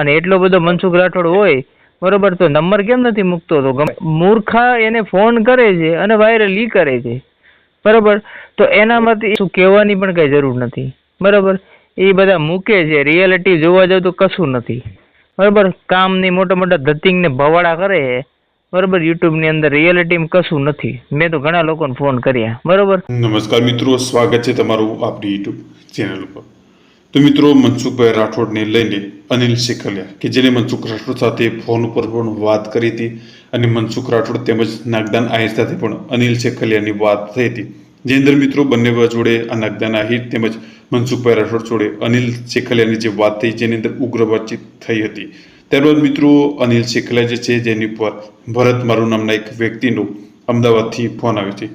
અને એટલો બધો મનસુખ રાઠોડ હોય, બરોબર, તો નંબર કેમ નથી મૂકતો તો? મૂર્ખા એને ફોન કરે છે અને વાયરલ ઈ કરે છે. બરોબર? તો એનામાંથી શું કહેવાની પણ કઈ જરૂર નથી. બરોબર? એ બધા મૂકે છે. રિયાલિટી જોવા જાવ તો કશું નથી. બરોબર? કામની મોટા મોટા ધતિંગને ભવાડા કરે છે. બરોબર? યુટ્યુબની અંદર રિયાલિટીમાં કશું નથી. મેં તો ઘણા લોકોને ફોન કર્યા. બરોબર? નમસ્કાર મિત્રો. સ્વાગત છે તમારું આપણી યુટ્યુબ ચેનલ ઉપર. તો મિત્રો મનસુખભાઈ રાઠોડને લઈને અનિલ શેખલિયા કે જેને મનસુખ રાઠોડ સાથે ફોન ઉપર પણ વાત કરી હતી અને મનસુખ રાઠોડ તેમજ નાગદાન આહિર સાથે પણ અનિલ શેખલિયાની વાત થઈ હતી. જે અંદર મિત્રો બંને જોડે આ નાગદાન આહિર તેમજ મનસુખભાઈ રાઠોડ જોડે અનિલ શેખલિયાની જે વાત થઈ જેની અંદર ઉગ્ર વાતચીત થઈ હતી. ત્યારબાદ મિત્રો અનિલ શેખલિયા જે છે જેની પર ભરત મારું નામના એક વ્યક્તિનો અમદાવાદથી ફોન આવ્યો છે.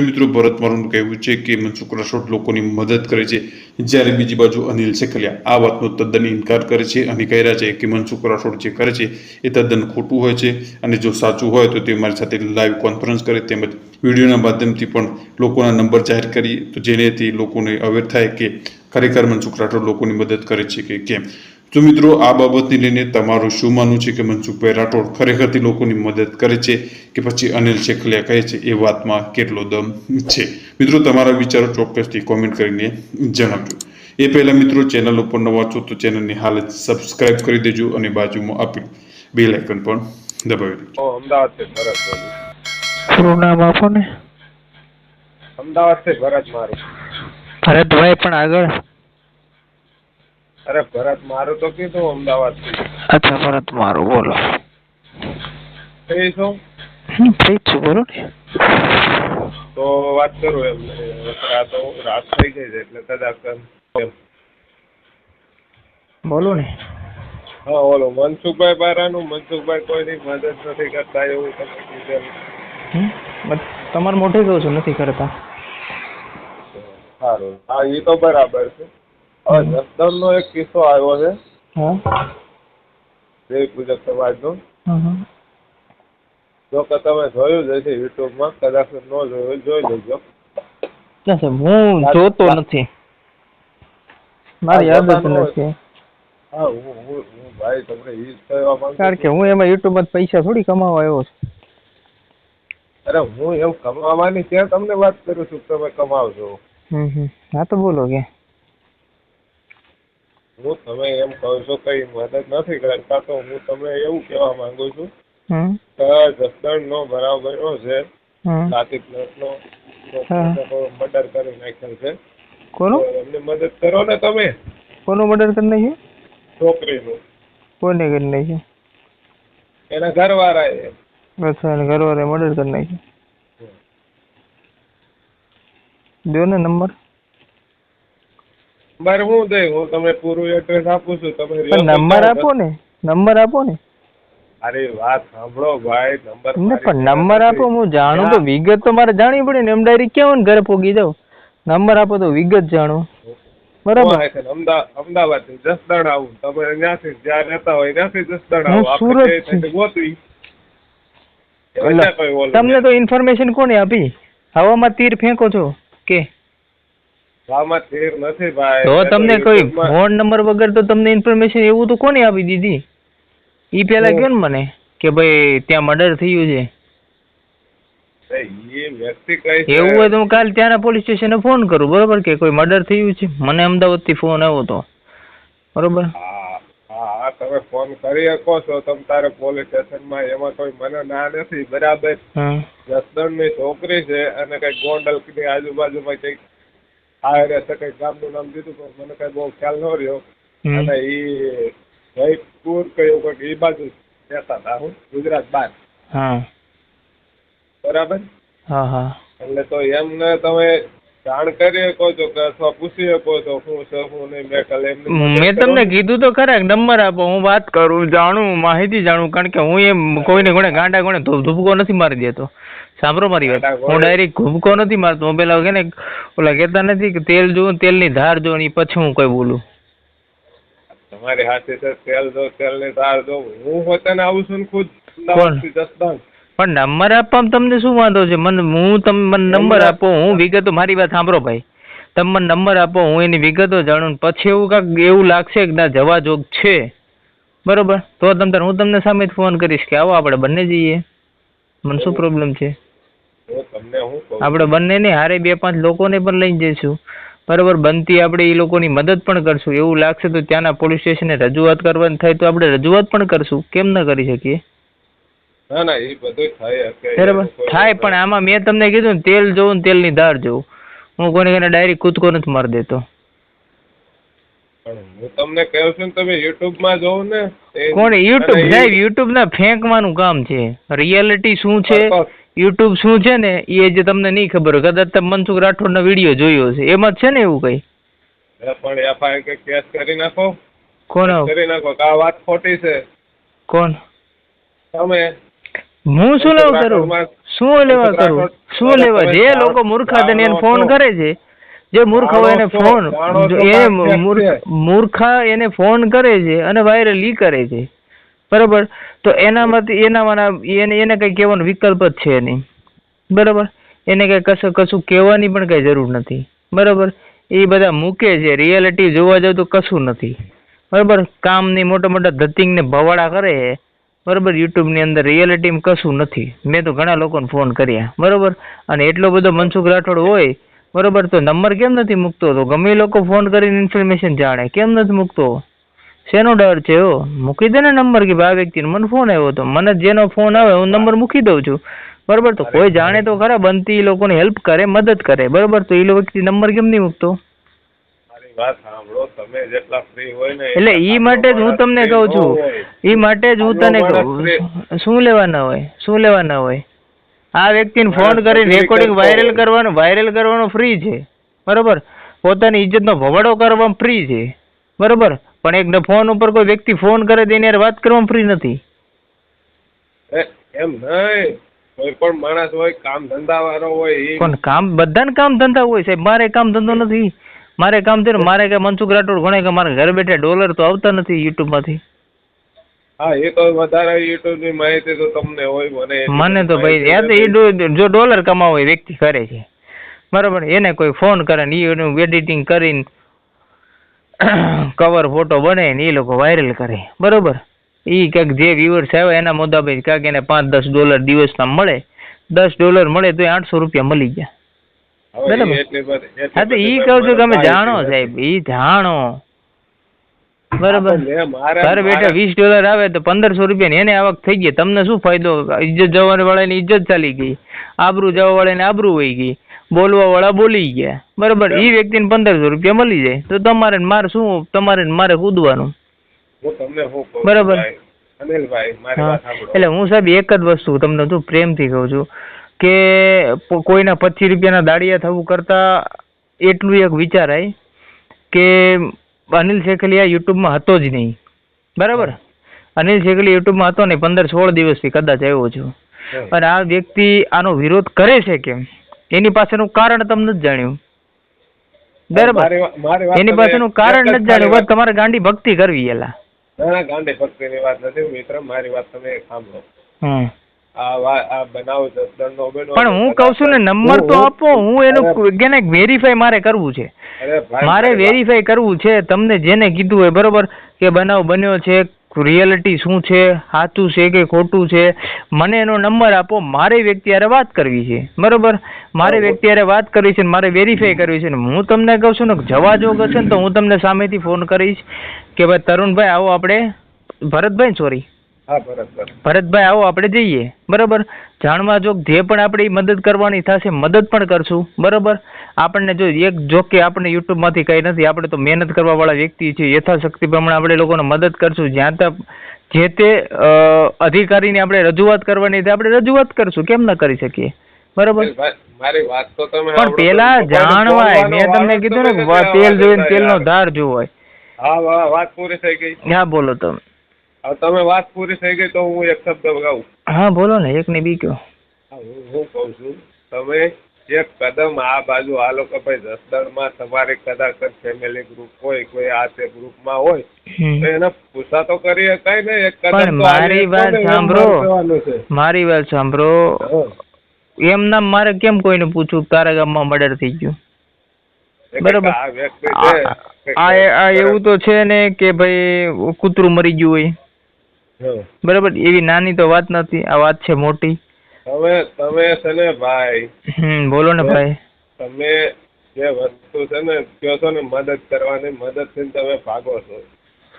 મિત્રો ભરત મારું કહેવું છે કે મનસુખ રાઠોડ લોકોની મદદ કરે છે. જ્યારે બીજી બાજુ અનિલ શેખલિયા આ વાતનો તદ્દન ઇનકાર કરે છે અને કહી રહ્યા છે કે મનસુખ રાઠોડ જે કરે છે એ તદ્દન ખોટું હોય છે અને જો સાચું હોય તો તે મારી સાથે લાઈવ કોન્ફરન્સ કરે તેમજ વિડીયોના માધ્યમથી પણ લોકોના નંબર જાહેર કરી. તો જેનેથી લોકોને અવેર થાય કે ખરેખર મનસુખ રાઠોડ લોકોની મદદ કરે છે કે કેમ? તો મિત્રો આ બાબતને લઈને તમારું શું માનવું છે કે મનસુખભાઈ રાઠોડ ખરેખરથી લોકોની મદદ કરે છે કે પછી અનિલ શેખલિયા કહે છે? એ વાતમાં કેટલો દમ છે? મિત્રો તમારા વિચારો ચોક્કસથી કોમેન્ટ કરીને જણાવજો. એ પહેલાં મિત્રો ચેનલ ઉપર નવા છો તો ચેનલની હાલત સબસ્ક્રાઇબ કરી દેજો અને બાજુમાં આપી બે લાઇકન પણ દબાવી દેજો. અમદાવાદ પૂરું નામ આપો ને અમદાવાદથી ભરત મારું. ભરતભાઈ પણ આગળ. અરે ભરત મારું તો કીધું અમદાવાદ અચ્છા ભરત મારું બોલો. ફ્રી છું? બોલો ને. તો વાત કરું એમ. રાત રાત થઈ ગઈ છે એટલે કદાચ. બોલો ને. હા ઓલો મનસુખભાઈ બારાનું મનસુખભાઈ કોઈની મદદ નથી કરતા એવું તમે કીધેલું તમારે મોઢે કહું છું નથી કરતા. સારું. હા એ તો બરાબર છે. હવે જસદણનો એક કિસ્સો આવ્યો છે. હા. દેવી પૂજક સમાજનો. હમ હમ. જો કે તમે જોયું જ હશે યુટ્યુબમાં કદાચ ન જોયું હોય જોઈ લેજો. ના હું જોતો નથી. મારી આદત નથી. હા હું ભાઈ તમને ઈ કહેવા માંગુ કારણ કે હું એમાં યુટ્યુબમાં પૈસા થોડી કમાવા આવ્યો છું. અરે હું એમ કમાવાની ત્યાં તમને વાત કરું છું તમે કમાવજો હમ હમ. હા તો બોલો કે. હું તમે એમ કહો છો કઈ મદદ નથી કરતા તો હું તમને એવું કહેવા માંગુ છું કે જસદણ નો બરાબરો છે સાથી પ્લેટ નો મર્ડર કરી નાખેલ છે. કોનું? એમને મદદ કરો ને તમે. કોનું મર્ડર કરી નાખ્યો? છોકરીનું. કોને કરી નાખ્યું? એના ઘરવાળા એ અચ્છા અને ઘરવાળાએ મર્ડર કરી નાખ્યું? દો ને નંબર. નંબર હું દઈ હું તમને પૂરું એડ્રેસ આપું છું તમે નંબર આપો ને નંબર આપો ને. અરે વાત સાંભળો ભાઈ નંબર ને પણ નંબર આપો હું જાણું તો વિગત તો મારે જાણવી પડે ને એમ ડાયરેક્ટ કેવું ને ઘરે પોગી જાવ નંબર આપો તો વિગત જાણો. બરાબર? અમદાવાદ અમદાવાદથી જસદણ આવું. તમે ત્યાંથી જ્યાં રહેતા હોય ત્યાંથી જસદણ આવું. આપણે થી. ગોતવી તમને તો ઇન્ફોર્મેશન કોને આપી? હવામાં તીર ફેંકો છો કે નથી ભાઈ. તો તમને કોઈ ફોન નંબર વગર તો તમને ઇન્ફોર્મેશન એવું તો કોને આપી દીધી? ઈ પેલા. કયો ને મને? કે ભાઈ ત્યાં મર્ડર થયું છે. એવું હોય તો હું કાલ ત્યાંના પોલીસ સ્ટેશને ફોન કરું બરોબર? કે કોઈ મર્ડર થયું છે? મને અમદાવાદથી ફોન આવ્યો હતો બરોબર? હા તમે ફોન કરી શકો છો. તમ તારે પોલીસ સ્ટેશનમાં એમાં કોઈ મને ના નથી. બરાબર? જસદણની છોકરી છે અને કઈ ગોંડલની આજુબાજુમાં કંઈક આ રહેશે કંઈક ગામનું નામ દીધું પણ મને કઈ બહુ ખ્યાલ ન રહ્યો. અને એ જયપુર કયું કંઈક એ બાજુ રહેતા હતા હું ગુજરાત બાર. બરાબર? એટલે તો એમને તમે જાણ કરી શકો છો કે અથવા પૂછી શકો છો શું છે શું નહીં મેં કાલે મેં તમને કીધું તો ખરા નંબર આપો હું વાત કરું જાણું માહિતી જાણું કારણ કે હું એમ કોઈને કોને ગાંડા કોને ધૂપકો નથી મારી દેતો. સાંભળો મારી વાત. હું? ડાયરેક્ટ ઘૂમકો નથી મારતો. હું પેલા કે ને ઓલા કહેતા નથી કે તેલ જોઉં તેલની ધાર જો ને પછી હું કઈ બોલું. તમારી હાથે છે તેલ દો તેલની તાર દો હું પોતાને આવું છું ખુદ? પણ નંબર આપવામાં તમને શું વાંધો છે? મને હું તમે મને નંબર આપો. હું વિગતો મારી વાત સાંભળો ભાઈ. તમે મને નંબર આપો હું એની વિગતો જાણું પછી એવું કાંઈક એવું લાગશે કે ના જવા જોગ છે. બરોબર? તો તમ હું તમને સામે ફોન કરીશ કે આવો આપણે બંને જઈએ. મને શું પ્રોબ્લેમ છે? તમને આપણે બંને ને હારે બે પાંચ લોકોને પણ લઈને જઈશું. બરોબર બનતી આપણે એ લોકોની મદદ પણ કરશું. એવું લાગશે તો ત્યાંના પોલીસ સ્ટેશને રજૂઆત કરવાની થાય તો આપણે રજૂઆત પણ કરશું. કેમ ન કરી શકીએ? ના ના એ બધું થાય બરાબર. થાય પણ આમાં મેં તમને કીધું ને તેલ જોઉં ને તેલની ધાર જોઉં. હું કોને કોને ડાયરેક્ટ કૂદકો નથી મારી દેતો. હું તમને કહું છું તમે યુટ્યુબમાં જોવો ને કોણ? યુટ્યુબ સાહેબ ના ફેંકવાનું કામ છે. રિયાલિટી શું છે? યુટ્યુબ શું છે ને એ જે તમને નહીં ખબર હોય કદાચ તમે મનસુખ રાઠોડનો વીડિયો જોયો હશે. એમાં જ છે ને એવું કઈ? પણ એફઆઈઆર કે કેસ કરી નાખો. કોણ કરી નાખો આ વાત ખોટી છે. કોણ? તમે. હું શું લેવા કરું? શું લેવા કરું? શું લેવા? જે લોકો મૂર્ખા તેને એને ફોન કરે છે. જે મૂર્ખ હોય એને ફોન એ છે. મૂર્ખા એને ફોન કરે છે અને વાયરલ ઈ કરે છે. બરાબર? તો એનામાંથી એનામાંના એને એને કંઈ કહેવાનો વિકલ્પ જ છે નહીં. બરાબર? એને કંઈ કશું કશું કહેવાની પણ કંઈ જરૂર નથી. બરાબર? એ બધા મૂકે છે. રિયાલિટી જોવા જાવ તો કશું નથી. બરાબર? કામની મોટા મોટા ધતિંગને ભવાડા કરે. બરાબર? યુટ્યુબની અંદર રિયાલિટીમાં કશું નથી. મેં તો ઘણા લોકોને ફોન કર્યા. બરાબર? અને એટલો બધો મનસુખ રાઠોડ હોય, બરાબર? તો નંબર કેમ નથી મૂકતો? તો ગમે લોકો ફોન કરીને ઇન્ફોર્મેશન જાણે. કેમ નથી મૂકતો? શેનો ડર છે એવો મૂકી દે ને નંબર કે ભાઈ આ વ્યક્તિનો મને ફોન આવ્યો તો. મને જેનો ફોન આવે હું નંબર મૂકી દઉં છું. બરાબર? તો કોઈ જાણે તો ખરા બનતી એ લોકોને હેલ્પ કરે મદદ કરે. બરાબર? તો એ વ્યક્તિ નંબર કેમ નહીં મૂકતો? એટલે ઈ માટે જ હું તમને કહું છું. ઈ માટે જ હું તને કહું. શું લેવાના હોય? શું લેવાના હોય? આ વ્યક્તિને ફોન કરીને કરી રેકોર્ડિંગ વાયરલ કરવાનું કરવાનો વાયરલ કરવાનો ફ્રી છે. બરોબર? પોતાની ઇજ્જતનો ભવાડો કરવામાં ફ્રી છે. બરોબર? પણ એક ફોન ઉપર કોઈ વ્યક્તિ ફોન કરે તો એની વાત કરવામાં ફ્રી નથી. એમ નહીં. કોઈ પણ માણસ હોય કામ ધંધા વાળો હોય પણ કામ બધાને કામ ધંધા હોય સાહેબ. મારે કામ ધંધો નથી. મારે કામ થયું મારે કે મનસુખ રાઠોડ ગણે કે મારે ઘરે બેઠા ડોલર તો આવતા નથી યુટ્યુબમાંથી. હા એ તો વધારે યુટ્યુબની માહિતી તો તમને હોય મને મને તો ભાઈ યાદ એ જો ડોલર કમાવો એ વ્યક્તિ કરે છે. બરાબર એને કોઈ ફોન કરે ને એ એનું એડિટિંગ કરીને કવર ફોટો બને ને એ લોકો વાયરલ કરે. બરોબર? એ કંઈક જે વ્યુઅર્સ આવ્યા એના મુદ્દા કાંઈક એને પાંચ દસ ડોલર દિવસના મળે. દસ ડોલર મળે તો આઠસો રૂપિયા મળી ગયા. બરાબર. હા તો એ ઈ કહું છું કે અમે જાણો સાહેબ ઈ જાણો. બરાબર? ઘર બેઠા વીસ ડોલર આવે તો પંદરસો રૂપિયા એને આવક થઈ ગઈ. તમને શું ફાયદો? ઇજ્જત જવા વાળાની ઇજ્જત ચાલી ગઈ. આબરૂ જવા વાળાની આબરૂ વહી ગઈ. બોલવા વાળા બોલી ગયા. બરાબર? એ વ્યક્તિને પંદરસો રૂપિયા મળી જાય. તો તમારે મારે શું તમારે મારે કૂદવાનું? શું બરાબર. એટલે હું સાહેબ એક જ વસ્તુ તમને તું પ્રેમથી કહું છું કે કોઈના પચીસ રૂપિયાના દાડિયા થવું કરતા એટલું એક વિચારાય કે અનિલ શેખલિયા યુટ્યુબમાં હતો જ નહીં. બરાબર? અનિલ શેખલી યુટ્યુબમાં હતો ને પંદર સોળ દિવસથી કદાચ આવ્યો છું. અને આ વ્યક્તિ આનો વિરોધ કરે છે કેમ? એની પાસેનું કારણ તમને જ જાણ્યું. બરાબર? એની પાસેનું કારણ જ નથી જાણ્યું. બસ તમારે ગાંડી ભક્તિ કરવી એલા. ના ના ગાંડી ભક્તિની વાત નથી મિત્ર મારી વાત તમે સાંભળો. હમ. પણ હું કહું છું ને નંબર તો આપો હું એનું એને વેરીફાઈ મારે કરવું છે. મારી વેરીફાઈ કરવું છે તમને જેને કીધું હોય બરોબર કે બનાવ બન્યો છે રિયાલિટી શું છે? સાચું છે કે ખોટું છે? મને એનો નંબર આપો. મારે વ્યક્તિ હારે વાત કરવી છે. બરોબર? મારે વ્યક્તિ હારે વાત કરવી છે મારે વેરીફાઈ કરવી છે ને હું તમને કહું છું ને કે જવા જોગ હશે ને તો હું તમને સામેથી ફોન કરીશ કે ભાઈ તરુણભાઈ આવો આપણે. ભરતભાઈ સોરી ભરતભાઈ આવો આપણે જઈએ. બરોબર? જાણવા જોગ જે પણ આપણી મદદ કરવાની થશે મદદ પણ કરશું. બરાબર? આપણને જો એક જો કે આપણે યુટ્યુબમાંથી કંઈ નથી આપણે તો મહેનત કરવાવાળા વ્યક્તિ છીએ. યથાશક્તિ પ્રમાણે આપણે લોકોને મદદ કરશું. જ્યાં ત્યાં જે તે અધિકારીની આપણે રજૂઆત કરવાની છે આપણે રજૂઆત કરશું. કેમ ન કરી શકીએ? બરોબર? મારી વાત તો તમે પણ પેલા જાણવાય. મેં તમને કીધું ને તેલ જોઈને તેલનો ધાર જોવાય હા વાત પૂરી થઈ ગઈ. હા બોલો તમે. તમે વાત પૂરી થઈ ગઈ તો હું એક શબ્દ ગાઉં. હા બોલો ને એક ને બી કયો હું હું કહું છું. તમે એક કદમ આ બાજુ હાલો કે ભાઈ જસદણમાં તમારી કદાચ ફેમિલી ગ્રુપ હોય કોઈ આ તે ગ્રુપમાં હોય તો એને પૂછા તો કરી શકાય ને એક કદમ મારી વાત સાંભળો. મારે વાત સાંભળો. એમ નામ મારે કેમ કોઈને પૂછવું તારા ગામમાં મર્ડર થઈ ગયું? બરોબર. આ આ આ આ એવું તો છે ને કે ભાઈ કૂતરું મરી ગયું હોય. બરોબર. એવી નાની તો વાત નથી આ વાત છે મોટી. તમે તમે છે ને ભાઈ હમ બોલો ને ભાઈ. તમે જે વસ્તુ છે ને કહો છો ને મદદ કરવાની મદદથી તમે ભાગો છો.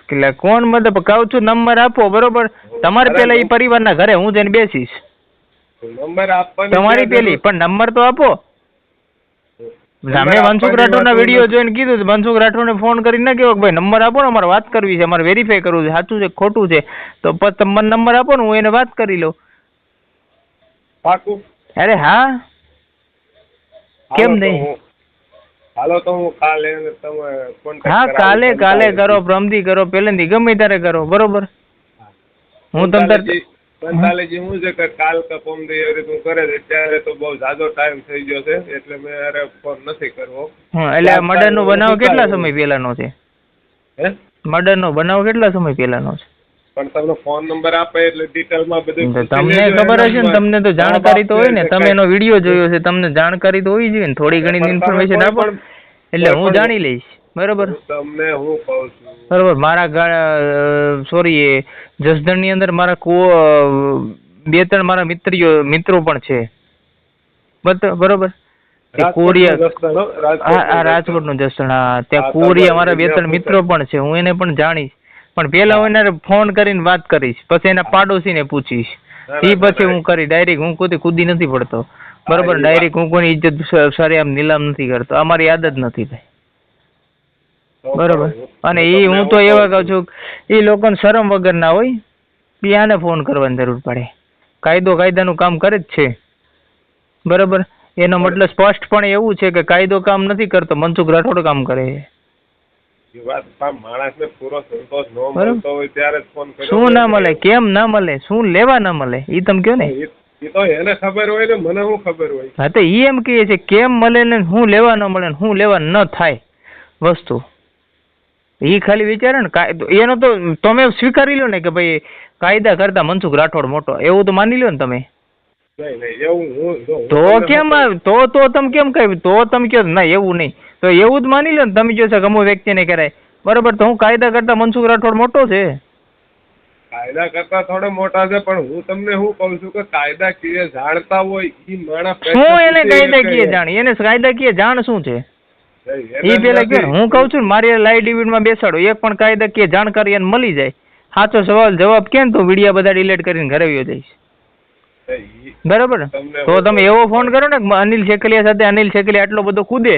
એટલે કોણ મતલબ કહું છું નંબર આપો બરોબર? તમારે પેલા એ પરિવારના ઘરે હું જઈને બેસીશ. નંબર આપવાની તમારી પેલી પણ નંબર તો આપો. મેં મનસુખ રાઠોડના વીડિયો જોઈને કીધું મનસુખ રાઠોડને ફોન કરીને ના કહેવો કે ભાઈ નંબર આપો ને અમારે વાત કરવી છે અમારે વેરીફાઈ કરવું છે સાચું છે ખોટું છે. તો પછી તમે નંબર આપો ને હું એને વાત કરી લઉં. પાકું? અરે હા? કેમ નહીં? હાલો તો હું કાલે તમે હા કાલે કાલે કરો પ્રમદી કરો પેલેથી ગમે ત્યારે કરો બરોબર? હું. તમને પંતાલીજી પંતાલીસ છે કે કાલ કે પમદી એવી રીતનું કરે છે ત્યારે તો બહુ જાજો ટાઈમ થઈ ગયો છે એટલે મેં અરે ફોન નથી કરવો હા એટલે આ મર્ડરનો બનાવ કેટલા સમય પહેલાનો છે? હે? મર્ડરનો બનાવ કેટલા સમય પહેલાનો છે? પણ તમને ફોન નંબર આપે એટલે ડિટેલમાં બધું તમને ખબર હશે ને તમને તો જાણકારી તો હોય ને તમે એનો વીડિયો જોયો છે તમને જાણકારી તો હોવી જોઈએ ને થોડી ઘણી ઇન્ફોર્મેશન આપો એટલે હું જાણી લઈશ બરોબર? તમને હું કહું છું. બરોબર મારા સોરી જસદણની અંદર મારા કો બે ત્રણ મારા મિત્રીઓ મિત્રો પણ છે. બરોબર? કોરિયા રાજકોટનું જસદણ. હા, ત્યાં કોરિયા મારા બે ત્રણ મિત્રો પણ છે હું એને પણ જાણીશ. પણ પેલા હું એને ફોન કરીને વાત કરીશ. પછી એના પાડોશીને પૂછીશ. એ પછી હું કરી ડાયરેક્ટ હું કોઈ કૂદી નથી પડતો. બરોબર? ડાયરેક્ટ હું કોઈની ઇજ્જત સારી આમ નીલામ નથી કરતો. અમારી મારી આદત નથી ભાઈ બરોબર? અને એ હું તો એવા કહું છું. એ લોકોને શરમ વગર ના હોય. બી આને ફોન કરવાની જરૂર પડે. કાયદો કાયદાનું કામ કરે જ છે. બરોબર? એનો મતલબ સ્પષ્ટ પણ એવું છે કે કાયદો કામ નથી કરતો મનસુખ રાઠોડ કામ કરે છે. માણસને પૂરો સંતોષ ન મળતો હોય ત્યારે ફોન કર્યો શું ના મળે કેમ ના મળે શું લેવા ના મળે ઈ તમે કયો ને? એ તો એને ખબર હોય ને મને શું ખબર હોય? હા તો ઈ એમ કહે છે કેમ મળે ને શું લેવા ન મળે ને શું લેવા ન થાય વસ્તુ. ઈ ખાલી વિચારે ને કાયદો એનો તો તમે સ્વીકારી લો ને કે ભાઈ કાયદા કરતા મનસુખ રાઠોડ મોટો એવું તો માની લો ને તમે. હું હું તો કેમ તો તો તમે કેમ કહ્યું તો તમે કહો ના એવું નહીં. તો એવું જ માની લો ને તમે જો છો અમુક વ્યક્તિને કરાય. બરોબર તો હું કાયદા કરતા મનસુખ રાઠોડ મોટો છે. કાયદા કરતા થોડા મોટા છે પણ હું તમને શું કહું છું કે કાયદાકીય જાણતા હોય ઈ માણસ શું એને કાયદાકીય જાણ એને કાયદાકીય જાણ શું છે? ઈ પેલા કે હું કહું છું મારી લાઈવ ડિબેટમાં બેસાડો એક પણ કાયદાકીય જાણકારી એને મળી જાય. સાચો સવાલ જવાબ કેમ તો વિડિયા બધા ડિલીટ કરીને ઘરે વયો જઈશ. બરાબર? તો તમે એવો ફોન કરો ને અનિલ શેકલિયા સાથે અનિલ શેકલિયા આટલો બધો કૂદે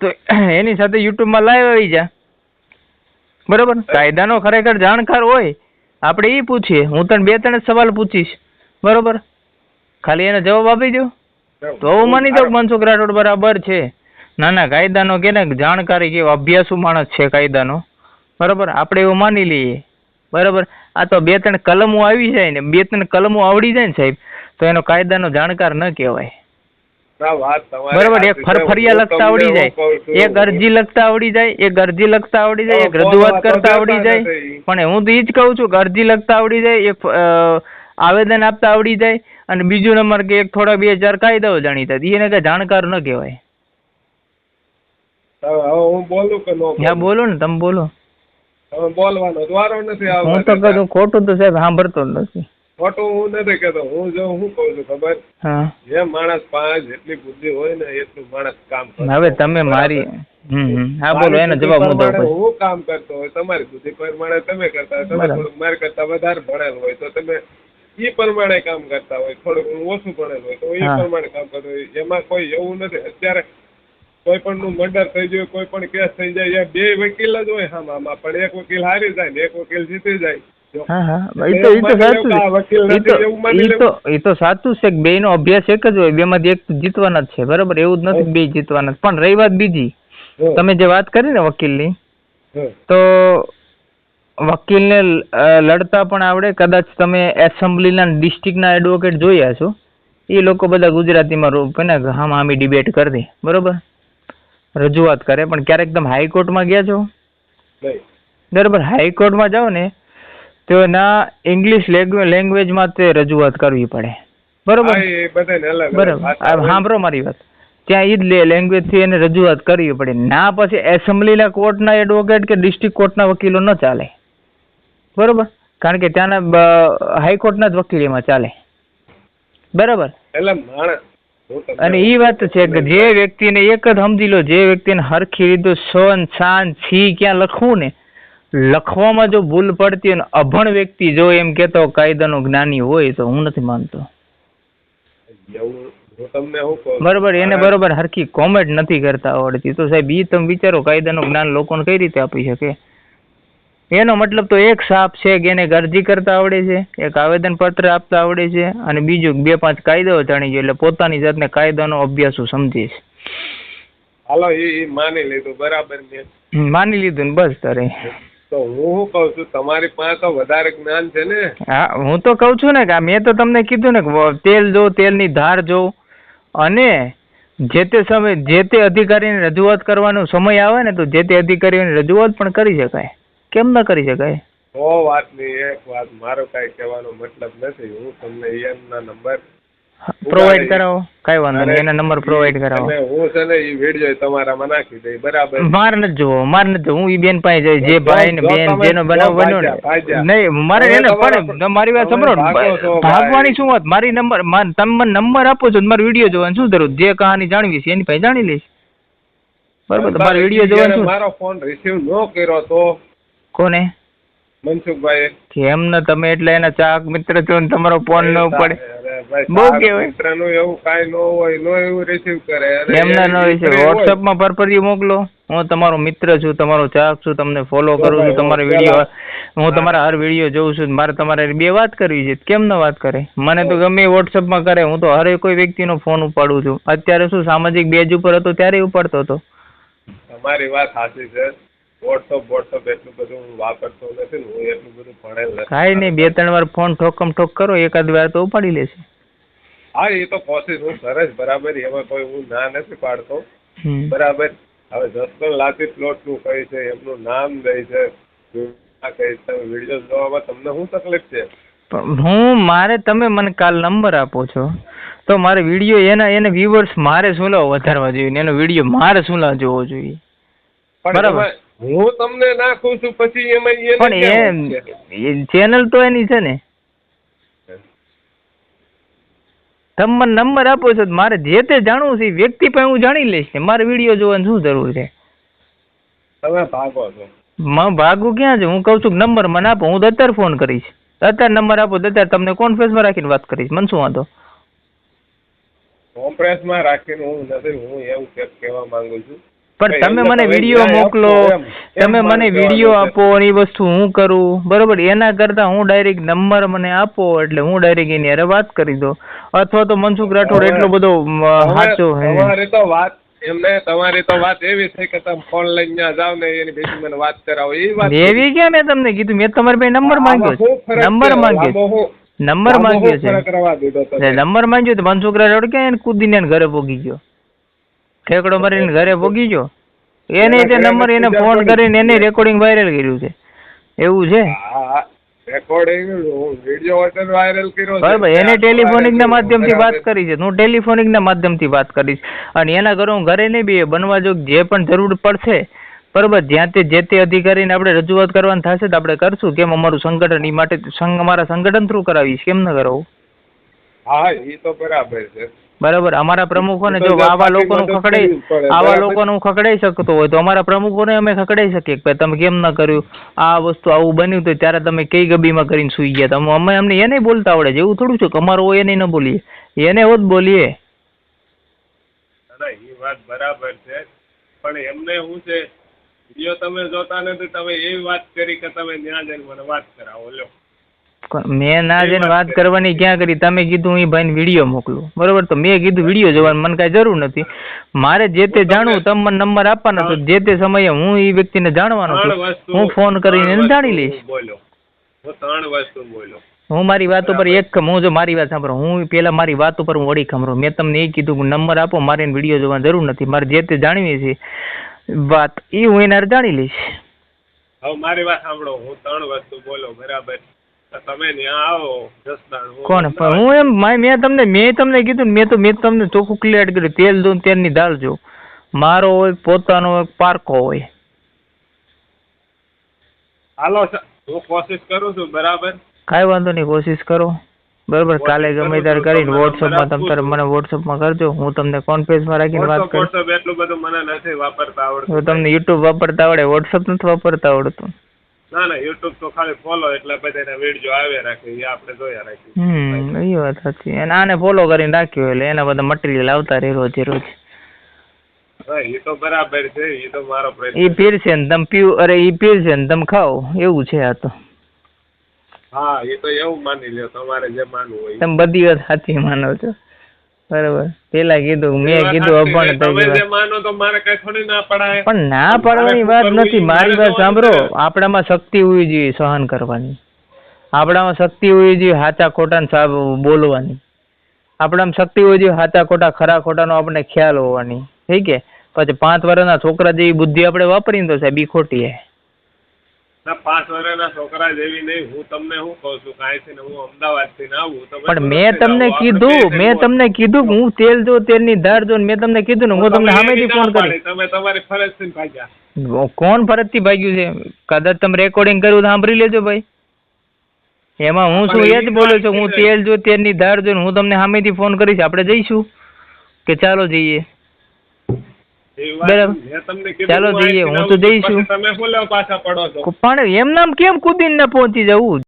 તો એની સાથે યુટ્યુબમાં લાઈવ આવી જા. બરોબર? કાયદાનો ખરેખર જાણકાર હોય આપણે એ પૂછીએ. હું તને બે ત્રણ સવાલ પૂછીશ. બરોબર? ખાલી એને જવાબ આપી દો તો હું માની દઉં કે મનસુખ રાઠોડ બરાબર છે. ના ના કાયદાનો કે ને જાણકારી કેવો અભ્યાસુ માણસ છે કાયદાનો. બરોબર? આપણે એવું માની લઈએ. બરાબર? આ તો બે ત્રણ કલમો આવી જાય ને બે ત્રણ કલમો આવડી જાય ને સાહેબ તો એનો કાયદાનો જાણકાર ન કહેવાય. બરાબર એક ફરફરિયા લખતા આવડી? જાય એક અરજી લખતા આવડી જાય એક અરજી લખતા આવડી જાય એક રજૂઆત કરતા આવડી જાય. પણ હું તો એ જ કહું છું કે અરજી લખતા આવડી જાય એક આવેદન આપતા આવડી જાય અને બીજું નંબર કે એક થોડા બે ચાર કાયદાઓ જાણીતા એને કઈ જાણકાર ન કહેવાય. હવે હવે હું બોલું કે હા બોલો ને તમે બોલો. બોલવાનો વારો નથી હું તો ખોટું તો સાહેબ સાંભળતો નથી. ખોટું હું નથી કેતો હું જો હું કહું છું ખબર? જે માણસ પાસે જેટલી બુદ્ધિ હોય ને એટલું માણસ કામ કરે હવે તમે મારી. હા બોલો એનો જવાબ હું દઉં હું કામ કરતો હોય તમારી બુદ્ધિ પ્રમાણે તમે કરતા હોય તમે થોડુંક મારી કરતા વધારે ભણેલ હોય તો તમે ઈ પ્રમાણે કામ કરતા હોય થોડુંક ઓછું ભણેલ હોય તો એ પ્રમાણે કામ કરતો હોય. એમાં કોઈ એવું નથી. અત્યારે કોઈ પણ નું મર્ડર થઈ જાય કોઈ પણ કેસ થઈ જાય એ બે વકીલ જ હોય હા આમાં પણ એક વકીલ હારી જાય ને એક વકીલ જીતી જાય. હા હા. એ તો એ તો સાચું છે. એ તો નથી એવું માની એ તો સાચું છે કે બેયનો અભ્યાસ એક જ હોય બેમાંથી એક જીતવાના જ છે. બરાબર? એવું જ નથી બે જીતવાના પણ રહી વાત બીજી. તમે જે વાત કરી ને વકીલની ની તો વકીલને ને લડતા પણ આવડે. કદાચ તમે એસેમ્બલીના ડિસ્ટ્રિક્ટના એડવોકેટ જોયા છો. એ લોકો બધા ગુજરાતીમાં રૂપ ને હામ હામી ડિબેટ કરી દે બરોબર? રજૂઆત કરે. પણ ક્યારેક તમે હાઈકોર્ટમાં ગયા છો? બરાબર? હાઈકોર્ટમાં જાઓ ને તો એના ઇંગ્લિશ લેંગ્વેજમાં તે રજૂઆત કરવી પડે. બરોબર. સાંભળો મારી વાત. ત્યાં ઈ જ લેંગ્વેજથી એને રજૂઆત કરવી પડે. ના પછી એસેમ્બલીના કોર્ટના એડવોકેટ કે ડિસ્ટ્રિક્ટ કોર્ટના વકીલો ન ચાલે. બરોબર? કારણ કે ત્યાંના હાઈકોર્ટના જ વકીલ એમાં ચાલે. બરાબર? અને એ વાત છે કે જે વ્યક્તિને એક જ સમજી લો જે વ્યક્તિને હરખી રીતે સન શાન છી ક્યાં લખવું ને લખવામાં જો ભૂલ પડતી હોય અભણ વ્યક્તિ જો એમ કેતો કાયદાનો જ્ઞાની હોય તો હું નથી માનતો. બરોબર એને બરોબર હરખી કોમેન્ટ નથી કરતા આવડતી. તો સાહેબ ઈ તમે વિચારો કાયદાનું જ્ઞાન લોકોને કઈ રીતે આપી શકે? એનો મતલબ તો એક સાપ છે કે એને અરજી કરતા આવડે છે એક આવેદન પત્ર આપતા આવડે છે અને બીજું બે પાંચ કાયદાઓ જાણી ગયો એટલે પોતાની જાતને કાયદાનો અભ્યાસ સમજે છે. હાલો એ માની લીધું બરાબર માની લીધું ને બસ તારે. તો હું કહું છું તમારી પાસે તો વધારે જ્ઞાન છે ને. હા હું તો કહું છું ને કે મેં તો તમને કીધું ને કે તેલ જો તેલની ધાર જો. અને જે તે સમય જે તે અધિકારીને રજૂઆત કરવાનો સમય આવે ને તો જે તે અધિકારીઓની રજૂઆત પણ કરી શકાય. કેમ ન કરી શકાય? ઓ વાતની એક વાત મારો કાંઈ કહેવાનો મતલબ નથી. હું તમને એમના નંબર પ્રોવાઈડ કરાવો. કઈ વાંધો નહીં. એના નંબર પ્રોવાઈડ કરાવો. હું છે ને એ વીડિયો તમારામાં નાખી દઈ. બરાબર? માર નથી જોવો. માર ન જોવું. હું ઈ બેન પાસે જઈ જે ભાઈ ને બેન જેનો બનાવ બન્યો ને. નહીં મારે એને પણ મારી વાત સાંભળો. ભાગવાની શું વાત? મારી નંબર તમે મને નંબર આપો છો મારો વીડિયો જોવાનું શું જરૂર? જે કહાની જાણવી છે એની પાસે જાણી લઈશ. બરાબર? મારો વીડિયો જોવાનું મારો ફોન રિસીવ ન કર્યો તો? કોને? મનસુખભાઈ કેમ ન તમે એટલે એના ચાક મિત્ર છો ને તમારો ફોન ન પડે. બહુ તારા મિત્રનું એવું કાંઈ ન હોય નો એવું રિસીવ કરે. અને એમના ન એ હોય છે. મિત્ર હોય. વોટ્સઅપમાં પરપરિયું મોકલો. હું તમારો મિત્ર છું તમારો ચાહક છું તમને ફોલો કરું છું તમારા વીડિયો હું તમારા હર વીડિયો જોઉં છું મારે તમારે બે વાત કરવી છે. કેમ ન વાત કરે? મને તો ગમે એ વોટ્સઅપમાં કરે. હું તો હરે કોઈ વ્યક્તિનો ફોન ઉપાડું છું. અત્યારે શું સામાજિક બેજ ઉપર હતો ત્યારે ઉપાડતો હતો. તમારી વાત સાચી છે. વોટ્સઅપ વોટ્સઅપ એટલું બધું હું વાપરતો નથી હું એટલું બધું ભણેલ નથી. કાંઈ નહીં બે ત્રણ વાર ફોન ઠોકમ ઠોક કરો એકાદ વાર તો ઉપાડી લેશે. હા એ તો કોશિશ હું સરસ બરાબર એમાં કોઈ હું ના નથી પાડતો. બરાબર હવે જસ્ટન લાતી પ્લોટનું કહે છે એમનું નામ દે છે. આ કહે છે તમે વીડિયો જોવામાં તમને શું તકલીફ છે? હું મારે તમે મને કાલ નંબર આપો છો. તો મારે વીડિયો એના એને વ્યુઅર્સ મારે શું વધારવા જોઈએ એનો વીડિયો મારે શું જોવો જોઈએ? બરાબર. હું તમને નાખું છું પછી એમાં એને પણ એમ એ ચેનલ તો એની છે ને. તમે નંબર આપો છો મારે જે તે જાણવું છે વ્યક્તિ પાસે હું જાણી લઈશ ને મારે વીડિયો જોવાની શું જરૂર છે? તમે ભાગો છો. માં ભાગું ક્યાં છે? હું કહું છું કે નંબર મને આપો હું તો અત્યારે ફોન કરીશ. અત્યારે નંબર આપો તો અત્યારે તમને કોન્ફરન્સમાં રાખીને વાત કરીશ? મને શું વાંધો? કોન્ફરન્સમાં રાખીને હું નથી હું એવું કહેવા માંગુ છું. પણ તમે મને વીડિયો મોકલો તમે મને વીડિયો આપો એ વસ્તુ હું કરું. બરોબર એના કરતા હું ડાયરેક્ટ નંબર મને આપો એટલે હું ડાયરેક્ટ એની હારે વાત કરી દો અથવા તો મનસુખ રાઠોડ એટલો બધો સાચો હે. તમારી તો વાત એમને તમારી તો વાત એવી છે કે તમે ફોન લઈને ત્યાં જાવ ને એની ભેગી મને વાત કરાવો. એ વાત એવી ક્યાં મેં તમને કીધું? મેં તમારી પાસે નંબર માંગ્યો નંબર માંગ્યો નંબર માંગ્યો છે. નંબર માંગ્યો તો મનસુખ રાઠોડ ક્યાં એને કૂદીને ઘરે પોગી ગયો? ઠેકડો મારીને ઘરે ભોગી ગયો એને તે નંબર એને ફોન કરીને એને રેકોર્ડિંગ વાયરલ કર્યું છે. એવું છે? રેકોર્ડિંગ વિડિયો વોટર વાયરલ કર્યો છે. ભાઈ એને ટેલિફોનિક ના માધ્યમથી વાત કરી છે. હું ટેલિફોનિક ના માધ્યમથી વાત કરીશ. અને એના ઘરે હું ઘરે નહીં બે બનવા જો જે પણ જરૂર પડશે બરોબર જ્યાં તે જે તે અધિકારીને આપણે રજૂઆત કરવાની થશે તો આપણે કરશું. કેમ અમારું સંગઠન એ માટે અમારા સંગઠન થ્રુ કરાવીશ. કેમ ન કરાવું? હા એ તો બરાબર છે. બરાબર અમારા પ્રમુખોને જો આવા લોકોનું ખકડાઈ આવા. લોકોનું હું ખકડાઈ શકતો હોય તો અમારા પ્રમુખોને અમે ખકડાઈ શકીએ કે તમે કેમ ન કર્યું? આ વસ્તુ આવું બન્યું તો ત્યારે તમે કઈ ગબીમાં કરીને સુઈ ગયા? તમે અમે અમને એને બોલતા આવડે છે એવું થોડું છે અમારો હોય એને ન બોલીએ. એને હોત બોલીએ. એ વાત બરાબર છે. પણ એમને શું છે વીડિયો તમે જોતા નથી તમે એવી વાત કરી કે તમે ત્યાં જઈને મને વાત કરાવો લ્યો. મેં ના જઈને વાત કરવાની ક્યાં કરી? તમે કીધું હું ભાઈને વીડિયો મોકલું. બરોબર? તો મેં કીધું વીડિયો જોવાનું મને કાંઈ જરૂર નથી. મારે જે તે જાણવું તમને મને નંબર આપવાનો તો જે તે સમયે હું એ વ્યક્તિને જાણવાનો છું હું ફોન કરીને એને જાણી લઈશ. હું મારી વાત ઉપર એક હું જો મારી વાત સાંભળો હું પેલા મારી વાત ઉપર હું વળી ખમરો મેં તમને એ કીધું કે નંબર આપો મારે વીડિયો જોવાની જરૂર નથી. મારે જે તે જાણવી છે વાત એ હું એના જાણી લઈશ. હવે મારી વાત સાંભળો. હું ત્રણ વસ્તુ બોલો બરાબર. તમે ત્યાં આવો કોણ? હું એમ મેં તમને મેં તમને કીધું મેં તો મેં તમને ચોખ્ખું ક્લિયર કર્યું. તેલ દૂધ તેલની દાલ જો. મારો હોય પોતાનો હોય પારકો હોય. હાલો હું કોશિશ કરું છું બરાબર? કાંઈ વાંધો નહીં કોશિશ કરો. બરોબર કાલે ગમે ત્યારે કરીને વોટ્સઅપમાં તમે તારે મને વોટ્સઅપમાં કરજો. હું તમને કોન્ફરન્સમાં રાખીને વાત કરું? વોટ્સઅપ એટલું બધું મને નથી વાપરતા આવડતું. તમને યુટ્યુબ વાપરતા આવડે વોટ્સઅપ નથી વાપરતા આવડતું. ના ના યુટ્યુબ તો ખાલી ફોલો એટલે બધાના વીડિયો આવે રાખે એ આપણે જોયા રાખીએ. હમ એ વાત સાચી. અને આને ફોલો કરીને રાખ્યો એટલે એના બધા મટીરિયલ આવતા રહે રોજે રોજ. એ તો બરાબર છે એ તો મારો પ્રયત્ન એ પીરશે ને તમે પીવ અરે એ પીરશે ને તમે ખાઓ એવું છે આ તો. હા એ તો એવું માની લ્યો તમારે જે માનવું હોય તમે બધી વાત સાચી માનો છો. બરોબર. પેલા કીધું મેં કીધું અભણ થઈ ના પણ ના પાડવાની વાત નથી. મારી વાત સાંભળો. આપણામાં શક્તિ હોવી જોઈએ સહન કરવાની. આપણામાં શક્તિ હોવી જોઈએ હાચા ખોટા બોલવાની. આપણામાં શક્તિ હોવી જોઈએ હાચા ખોટા ખરા ખોટાનો આપણને ખ્યાલ હોવાની. ઠીક છે? પછી પાંચ વર્ષના છોકરા જેવી બુદ્ધિ આપણે વાપરીને તો સાહેબ બી ખોટી હે. ના પાંચ વર્ષના છોકરા જેવી નહીં. હું તમને શું કહું છું? કાંઈથી ને હું અમદાવાદથી આવું. પણ મેં તમને કીધું મેં તમને કીધું હું તેલ જો તેલની ધાર જો મેં તમને કીધું ને હું તમને સામેથી ફોન તમે તમારી ફરજથી ભાગ્યા કોણ છે? કદાચ તમે રેકોર્ડિંગ કર્યું તો સાંભળી લેજો ભાઈ. એમાં હું શું એ જ બોલું છું હું તેલ જો તેલની ધાર જો હું તમને સામેથી ફોન કરીશ. આપણે જઈશું કે ચાલો જઈએ? બરાબર. ચાલો જઈએ, હું તો જઈશું. તમે શું લેવા પાછા પડો છો પણ એમ નામ કેમ કૂદીને ને પહોંચી જવું